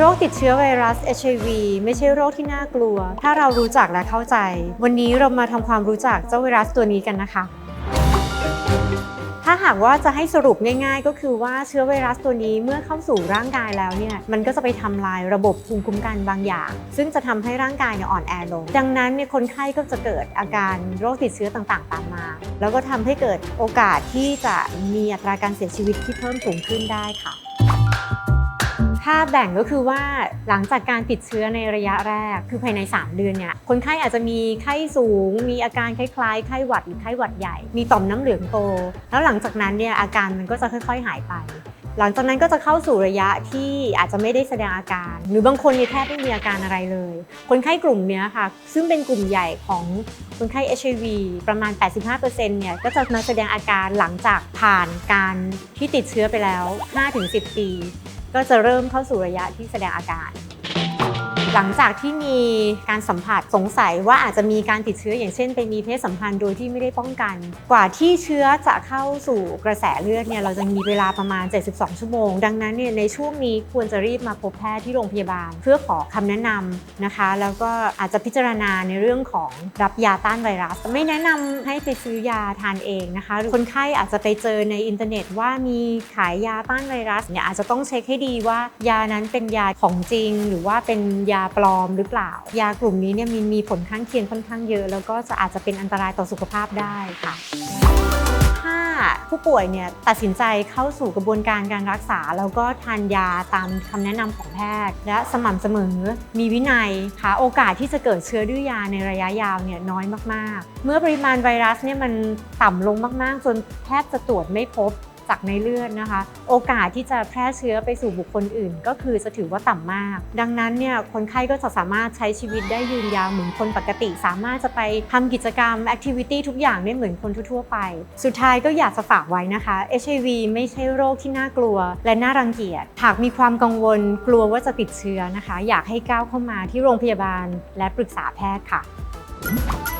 โรคติดเชื้อไวรัส HIV ไม่ใช่โรคที่น่ากลัว ถ้าเรารู้จักและเข้าใจ วันนี้เรามาทำความรู้จักเจ้าไวรัสตัวนี้กันนะคะ ถ้าหากว่าจะให้สรุปง่ายๆ ก็คือว่าเชื้อไวรัสตัวนี้เมื่อเข้าสู่ร่างกายแล้วเนี่ย มันก็จะไปทำลายระบบภูมิคุ้มกันบางอย่าง ซึ่งจะทำให้ร่างกายเนี่ยอ่อนแอลง ดังนั้นเนี่ยคนไข้ก็จะเกิดอาการโรคติดเชื้อต่างๆ ตามมา แล้วก็ทำให้เกิดโอกาสที่จะมีอัตราการเสียชีวิตที่เพิ่มสูงขึ้นได้ค่ะ ถ้าแบ่งก็คือว่าหลังจากการติดเชื้อในระยะแรก คือภายใน 3 เดือนเนี่ยคนไข้อาจจะมีไข้สูง มีอาการคล้ายๆไข้หวัดหรือไข้หวัดใหญ่ มีต่อมน้ำเหลืองโต แล้วหลังจากนั้นเนี่ยอาการมันก็จะค่อยๆหายไป หลังจากนั้นก็จะเข้าสู่ระยะที่อาจจะไม่ได้แสดงอาการ หรือบางคนเนี่ยแทบไม่มีอาการอะไรเลย คนไข้กลุ่มนี้ค่ะ ซึ่งเป็นกลุ่มใหญ่ของคนไข้ HIV ประมาณ 85%เนี่ยก็จะมาแสดงอาการหลังจากผ่านการที่ติดเชื้อไปแล้ว 5-10 ปี ก็จะเริ่มเข้าสู่ระยะที่แสดงอาการ หลังจากที่มีการสัมผัสสงสัยว่าอาจจะมีการติดเชื้ออย่างเช่น ไปมีเพศสัมพันธ์โดยที่ไม่ได้ป้องกัน กว่าที่เชื้อจะเข้าสู่กระแสเลือดเนี่ยเราจะมีเวลาประมาณ 72 ชั่วโมง ดังนั้นเนี่ยในช่วงนี้ควรจะรีบมาพบแพทย์ที่โรงพยาบาล เพื่อขอคำแนะนำนะคะ แล้วก็อาจจะพิจารณาในเรื่องของรับยาต้านไวรัส ไม่แนะนำให้ไปซื้อยาทานเองนะคะคนไข้อาจจะไปเจอในอินเทอร์เน็ตว่ามีขายยาต้านไวรัสเนี่ยอาจจะต้องเช็คให้ดีว่ายานั้นเป็นยาของจริง หรือว่าเป็นยาาปลอมหรือเปล่า ยากลุ่มนี้เนี่ยมีมีผลข้างเคียงค่อนข้างเยอะ แล้วก็จะอาจจะเป็นอันตรายต่อสุขภาพได้ค่ะถ้าผู้ป่วยเนี่ยตัดสินใจเข้าสู่กระบวนการการรักษา แล้วก็ทานยาตามคำแนะนำของแพทย์ และสม่ำเสมอมีวินัยค่ะโอกาสที่จะเกิดเชื้อดื้อยาในระยะยาวเนี่ยน้อยมากๆ เมื่อปริมาณไวรัสเนี่ยมันต่ำลงมากๆ จนแทบจะตรวจไม่พบ จากในเลือดนะคะ โอกาสที่จะแพร่เชื้อไปสู่บุคคลอื่น ก็คือจะถือว่าต่ำมาก ดังนั้นเนี่ยคนไข้ก็จะสามารถใช้ชีวิตได้ยืนยาวเหมือนคนปกติ สามารถจะไปทำกิจกรรมแอคทิวิตี้ทุกอย่างได้เหมือนคนทั่วไป สุดท้ายก็อยากจะฝากไว้นะคะ HIV ไม่ใช่โรคที่น่ากลัว และน่ารังเกียจหากมีความกังวลกลัวว่าจะติดเชื้อนะคะ อยากให้ก้าวเข้ามาที่โรงพยาบาลและปรึกษาแพทย์ค่ะ